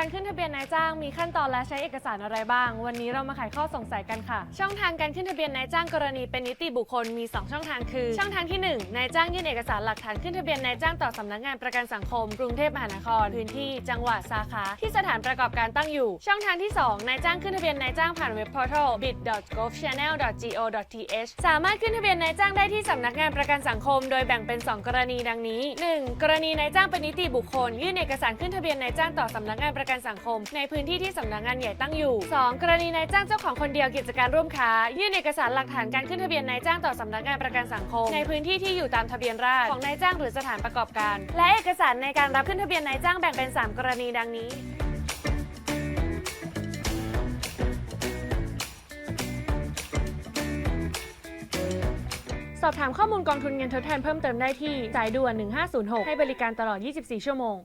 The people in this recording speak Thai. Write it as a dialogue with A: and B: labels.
A: การขึ้นทะเบียนนายจ้างมีขั้นตอนและใช้เอกสารอะไรบ้าง วันนี้เรามาไขข้อสงสัยกันค่ะ ช่องทางการขึ้นทะเบียนนายจ้างกรณีเป็นนิติบุคคลมี 2 ช่องทางคือ ช่องทางที่ 1 นายจ้างยื่นเอกสารหลักฐานขึ้นทะเบียนนายจ้างต่อสำนักงานประกันสังคม กรุงเทพมหานครพื้นที่ จังหวัดสาขาที่สถานประกอบการตั้งอยู่ ช่องทางที่ 2 นายจ้างขึ้นทะเบียนนายจ้างผ่านเว็บพอร์ทัล bit.govchannel.go.th สามารถขึ้นทะเบียนนายจ้างได้ที่สำนักงานประกันสังคม โดยแบ่งเป็น 2 กรณีดังนี้ 1. กรณีนายจ้างเป็นนิติบุคคล ยื่นเอกสารขึ้นทะเบียนนายจ้างต่อสำนักงานประกันสังคม ในพื้นที่ที่สำนักงานใหญ่ตั้งอยู่ 2. กรณีนายจ้างเจ้าของคนเดียวกิจการร่วมค้า ยื่นเอกสารหลักฐานการขึ้นทะเบียนนายจ้างต่อสำนักงานประกันสังคม ในพื้นที่ที่อยู่ตามทะเบียนราษฎร์ของนายจ้างหรือสถานประกอบการ และเอกสารในการรับขึ้นทะเบียนนายจ้างแบ่งเป็น 3 กรณีดังนี้สอบถามข้อมูลกองทุนเงินทดแทนเพิ่มเติมได้ที่สายด่วน 1506 ให้บริการตลอด 24 ชั่วโมง